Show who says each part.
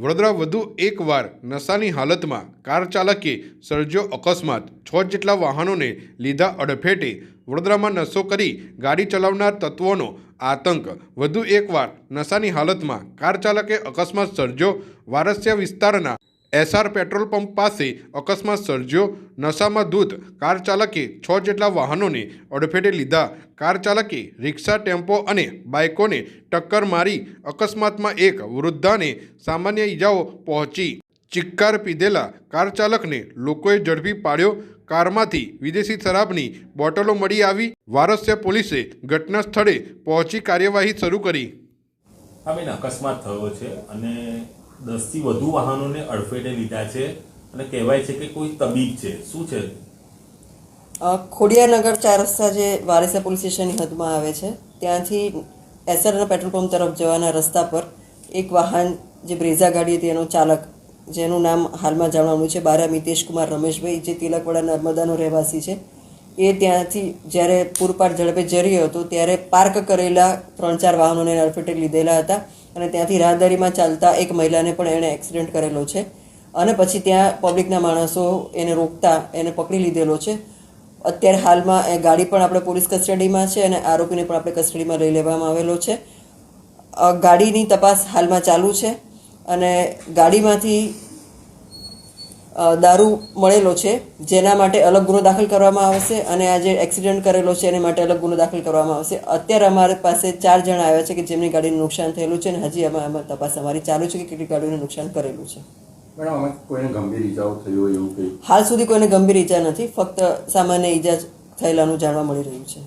Speaker 1: વડોદરા વધુ એકવાર નશાની હાલતમાં કાર ચાલકે સર્જ્યો અકસ્માત. છ જેટલા વાહનોને લીધા અડફેટે વડોદરામાં નશો કરી ગાડી ચલાવનાર તત્વોનો આતંક. વધુ એકવાર નશાની હાલતમાં કાર ચાલકે અકસ્માત સર્જ્યો વારસિયા વિસ્તારના એસઆર પેટ્રોલ પંપ પાસે અકસ્માત સર્જ્યો. નશામાં ધૂત. કાર ચાલકે છ જેટલા વાહનોને અડફેટે લીધા. કાર ચાલકે રિક્ષા, ટેમ્પો અને બાઇકોને ટક્કર મારી અકસ્માતમાં એક વૃદ્ધાને સામાન્ય ઈજાઓ પહોંચી. ચિક્કાર પીધેલા કાર ચાલકને લોકોએ ઝડપી પાડ્યો. કારમાંથી વિદેશી શરાબની બોટલો મળી આવી. વારસ્ય પોલીસે ઘટના સ્થળે પહોંચી કાર્યવાહી શરૂ કરી.
Speaker 2: અકસ્માત થયો છે અને દસથી વધુ વાહનોને અડફેટે લીધા છે અને કહેવાય છે કે કોઈ તબીબ છે. શું છે?
Speaker 3: ખોડિયાનગર ચાર રસ્તા જે વારેસા પોલીસ સ્ટેશનની હદમાં આવે છે, ત્યાંથી એસરના પેટ્રોલ પંપ તરફ જવાના રસ્તા પર એક વાહન જે બ્રેઝા ગાડી હતી એનો ચાલક, જેનું નામ હાલમાં જાણવાનું છે, બારા મિતેશ કુમાર રમેશભાઈ, જે તિલકવાડા નર્મદાનો રહેવાસી છે એ ત્યાંથી જ્યારે પૂરપાટ ઝડપે ઝર્યો હતો, ત્યારે પાર્ક કરેલા ત્રણ ચાર વાહનોને અડફેટે લીધેલા હતા અને ત્યાંથી રાહદારીમાં ચાલતા એક મહિલાને પણ એણે એક્સિડન્ટ કરેલો છે. અને પછી ત્યાં પબ્લિકના માણસો એને રોકતા એને પકડી લીધેલો છે. અત્યારે હાલમાં એ ગાડી પણ આપણે પોલીસ કસ્ટડીમાં છે અને આરોપીને પણ આપણે કસ્ટડીમાં લઈ લેવામાં આવેલો છે. ગાડીની તપાસ હાલમાં ચાલુ છે અને ગાડીમાંથી દારૂ મળેલો છે જેના માટે અલગ ગુનો દાખલ કરવામાં આવશે અને આ જે એક્સિડન્ટ કરેલો છે એને માટે અલગ ગુનો દાખલ કરવામાં આવશે. અત્યારે અમારી પાસે ચાર જણા આવ્યા છે કે જેમની ગાડીનું નુકસાન થયેલું છે અને હજી અમે તપાસ અમારી ચાલુ છે કે કેટલી ગાડીઓને નુકસાન કરેલું છે. હાલ સુધી કોઈને ગંભીર ઈજા નથી ફક્ત સામાન્ય ઈજા થયેલાનું જાણવા મળી રહ્યું છે.